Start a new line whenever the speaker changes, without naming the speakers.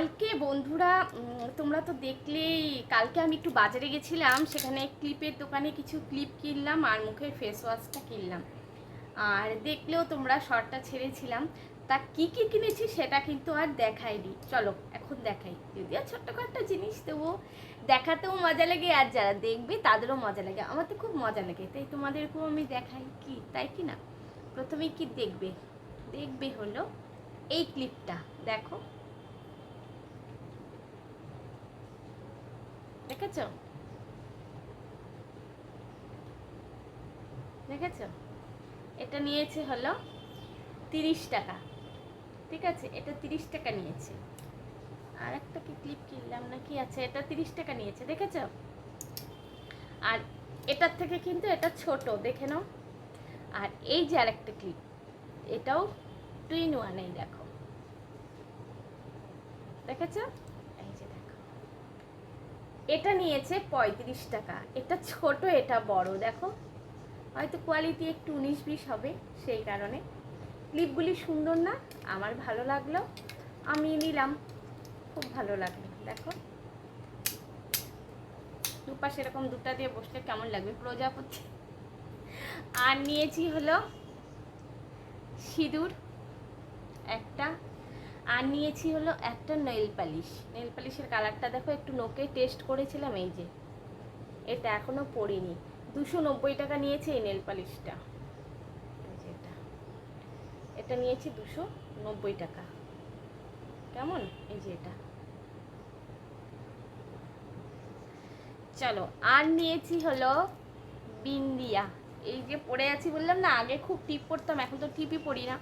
কালকে বন্ধুরা তোমরা তো দেখলেই, কালকে আমি একটু বাজারে গেছিলাম, সেখানে ক্লিপের দোকানে কিছু ক্লিপ কিনলাম আর মুখের ফেস ওয়াশটা কিনলাম। আর দেখলেও তোমরা শর্টটা ছেড়েছিলাম। তা কি কি কিনেছি সেটা কিন্তু আর দেখাইনি। চলো, এখন দেখাই। যদিও ছোট্ট একটা জিনিস দেবো। দেখাতেও মজা লাগে আর যারা দেখবে, তাদেরও মজা লাগে। আমার তো খুব মজা লাগে, তাই তোমাদেরকেও আমি দেখাই কি, তাই কি না? প্রথমে কি দেখবে? দেখবে হলো এই ক্লিপটা, দেখো। দেখেছ? দেখেছ? এটা নিয়েছে হলো তিরিশ টাকা। ঠিক আছে, এটা তিরিশ টাকা নিয়েছে। আর একটা কি ক্লিপ কিনলাম না কি আছে এটা তিরিশ টাকা নিয়েছে, দেখেছ? আর এটার থেকে কিন্তু এটা ছোট, দেখে নাও। আর এই যে আরেকটা ক্লিপ এটাও টু ইন ওয়ানেই দেখো। দেখেছ? এটা নিয়েছে পঁয়ত্রিশ টাকা। এটা ছোট, এটা বড়, দেখো। হয়তো কোয়ালিটি একটু উনিশ বিশ হবে সেই কারণে। ক্লিপগুলি সুন্দর না, আমার ভালো লাগল। আমি নিলাম, খুব ভালো লাগল, দেখো। দুপাশে এরকম দুটা দিয়ে বসলে কেমন লাগবে প্রজাপতি? আর নিয়েছি হলো সিঁদুর, একটা আর নিয়েছি হলো একটা নেল পালিশ নেল পালিশের কালারটা দেখো, একটু নোকে টেস্ট করেছিলাম, এই যে। এটা এখনও পরিনি দুশো নব্বই টাকা নিয়েছে এই নেল পালিশটা এটা। এটা নিয়েছি দুশো নব্বই টাকা। কেমন? এই যে এটা। চলো, আর নিয়েছি হলো বিন্দিয়া। এই যে পরে আছি বললাম না, আগে খুব টিপ পরতাম এখন তো টিপই পরি না।